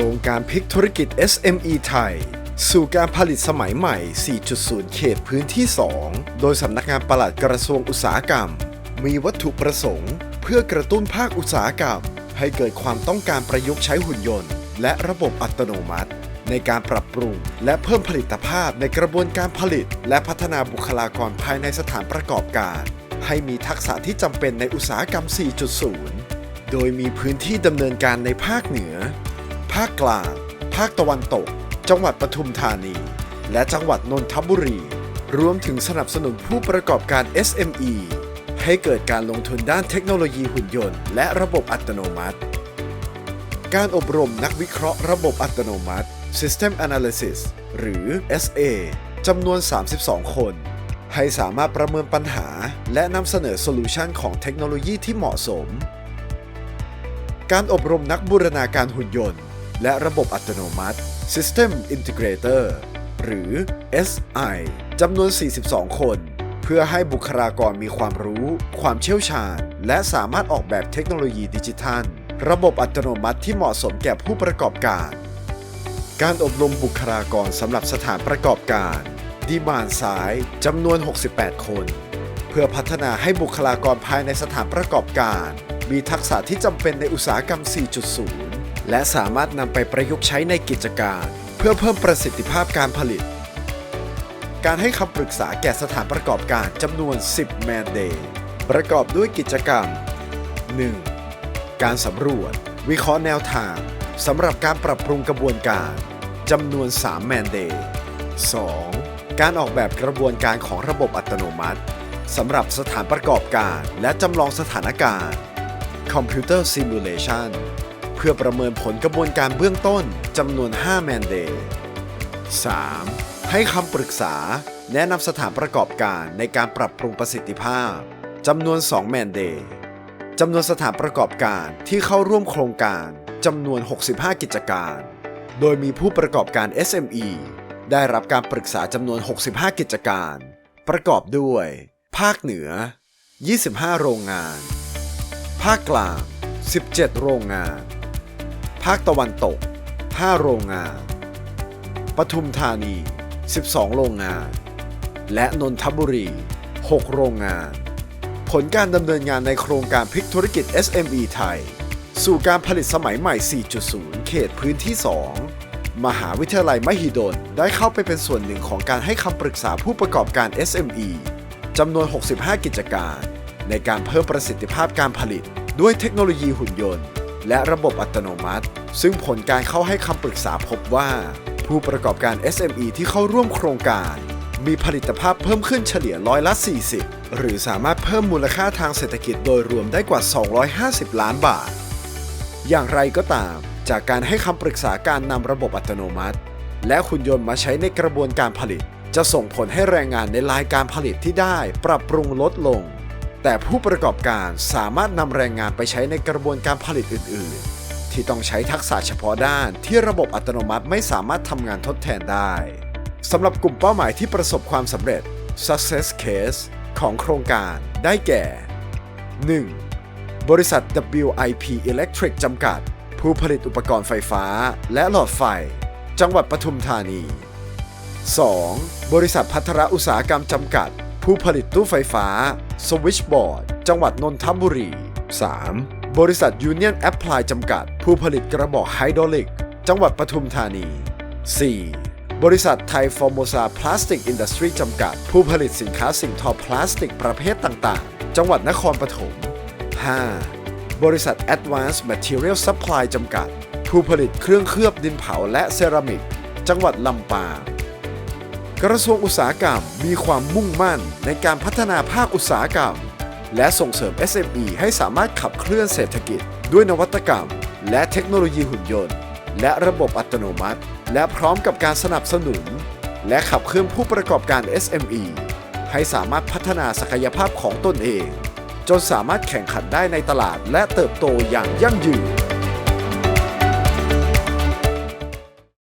รงการพลิกธุรกิจ SME ไทย สู่การผลิตสมัยใหม่ 4.0 เขตพื้นที่ 2 โดยสำนักงานปลัดกระทรวงอุตสาหกรรม มีวัตถุประสงค์ เพื่อกระตุ้นภาคอุตสาหกรรม ให้เกิดความต้องการประยุกต์ใช้หุ่นยนต์ และระบบอัตโนมัติ ในการปรับปรุง และเพิ่มผลิตภาพในกระบวนการผลิต และพัฒนาบุคลากรภายในสถานประกอบการ ให้มีทักษะที่จำเป็นในอุตสาหกรรม 4.0 โดยมีพื้นที่ดำเนินการในภาคเหนือาคกลาง ภาคตะวันตก จังหวัดปทุมธานี และจังหวัดนนทบุรี รวมถึงสนับสนุนผู้ประกอบการ SME ให้เกิดการลงทุนด้านเทคโนโลยีหุ่นยนต์และระบบอัตโนมัติ การอบรมนักวิเคราะห์ระบบอัตโนมัติ System Analysis หรือ SA จำนวน 32 คน ให้สามารถประเมินปัญหา และนำเสนอโซลูชันของเทคโนโลยีที่เหมาะสม การอบรมนักบูรณาการหุ่นยนต์ และระบบอัตโนมัติ System Integrator หรือ SI จำนวน 42 คน เพื่อให้บุคลากรมีความรู้ ความเชี่ยวชาญ และสามารถออกแบบเทคโนโลยีดิจิทัล ระบบอัตโนมัติที่เหมาะสมแก่ผู้ประกอบการ การอบรมบุคลากรสำหรับสถานประกอบการดีมานซ้ายจำนวน 68 คน เพื่อพัฒนาให้บุคลากรภายในสถานประกอบการ มีทักษะที่จำเป็นในอุตสาหกรรม 4.0 และสามารถนำไปประยุกต์ใช้ในกิจการ เพื่อเพิ่มประสิทธิภาพการผลิต การให้คำปรึกษาแก่สถานประกอบการจำนวน 10 แมนเดย์ประกอบด้วยกิจกรรม 1. การสำรวจ วิเคราะห์แนวทางสำหรับการปรับปรุงกระบวนการจำนวน 3 แมนเดย์ 2. การออกแบบกระบวนการของระบบอัตโนมัติสำหรับสถานประกอบการและจำลองสถานการณ์ Computer Simulation พื่อประเมินผลกระบวนการเบื้องต้นจำนวน 5 แมนเดย์ 3. ให้คำปรึกษาแนะนำสถานประกอบการในการปรับปรุงประสิทธิภาพจำนวน 2 แมนเดย์จำนวนสถานประกอบการที่เข้าร่วมโครงการจำนวน 65 กิจการ โดยมีผู้ประกอบการ SME ได้รับการปรึกษาจำนวน 65 กิจการ ประกอบด้วย ภาคเหนือ 25 โรงงาน ภาคกลาง 17 โรงงาน ภาคตะวันตก 5 โรงงานปทุมธานี 12 โรงงาน และนนทบุรี 6 โรงงาน ผลการดำเนินงานในโครงการพลิกธุรกิจ SME ไทย สู่การผลิตสมัยใหม่ 4.0 เขตพื้นที่ 2 มหาวิทยาลัยมหิดล ได้เข้าไปเป็นส่วนหนึ่งของการให้คำปรึกษาผู้ประกอบการ SME จำนวน 65 กิจการ ในการเพิ่มประสิทธิภาพการผลิตด้วยเทคโนโลยีหุ่นยนต์ และระบบอัตโนมัติ ซึ่งผลการเข้าให้คำปรึกษาพบว่า ผู้ประกอบการ SME ที่เข้าร่วมโครงการ มีผลิตภาพเพิ่มขึ้นเฉลี่ยร้อยละ 40 หรือสามารถเพิ่มมูลค่าทางเศรษฐกิจโดยรวมได้กว่า 250 ล้านบาท อย่างไรก็ตาม จากการให้คำปรึกษาการนำระบบอัตโนมัติ และหุ่นยนต์มาใช้ในกระบวนการผลิต จะส่งผลให้แรงงานในลายการผลิตที่ได้ ปรับปรุงลดลง แต่ผู้ประกอบการสามารถนำแรงงานไปใช้ในกระบวนการผลิตอื่น ๆ ที่ต้องใช้ทักษะเฉพาะด้านที่ระบบอัตโนมัติไม่สามารถทำงานทดแทนได้สำหรับกลุ่มเป้าหมายที่ประสบความสำเร็จ success case ของโครงการได้แก่ 1. บริษัท WIP Electric จำกัด ผู้ผลิตอุปกรณ์ไฟฟ้า และหลอดไฟ จังหวัดปทุมธานี 2. บริษัทพัทรอุตสาหกรรมจำกัด ผู้ผลิตตู้ไฟฟ้าสวิตชบอร์ดจังหวัดนนทบุรี 3. บริษัท Union Apply จำกัด ผู้ผลิตกระบอกไฮดรอลิก จังหวัดปทุมธานี 4. บริษัทไทยฟอร์โมซาพลาสติกอินดัสทรีจำกัด ผู้ผลิตสินค้าสิ่งทอพลาสติกประเภทต่างๆ จังหวัดนครปฐม 5. บริษัท Advanced Material Supply จำกัด ผู้ผลิตเครื่องเคลือบดินเผาและเซรามิก จังหวัดลำปาง กระทรวงอุตสาหกรรมมีความมุ่งมั่นในการพัฒนาภาคอุตสาหกรรม และส่งเสริม SME ให้สามารถขับเคลื่อนเศรษฐกิจ ด้วยนวัตกรรม และเทคโนโลยีหุ่นยนต์ และระบบอัตโนมัติ และพร้อมกับการสนับสนุน และขับเคลื่อนผู้ประกอบการ SME ให้สามารถพัฒนาศักยภาพของตนเอง จนสามารถแข่งขันได้ในตลาดและเติบโตอย่างยั่งยืน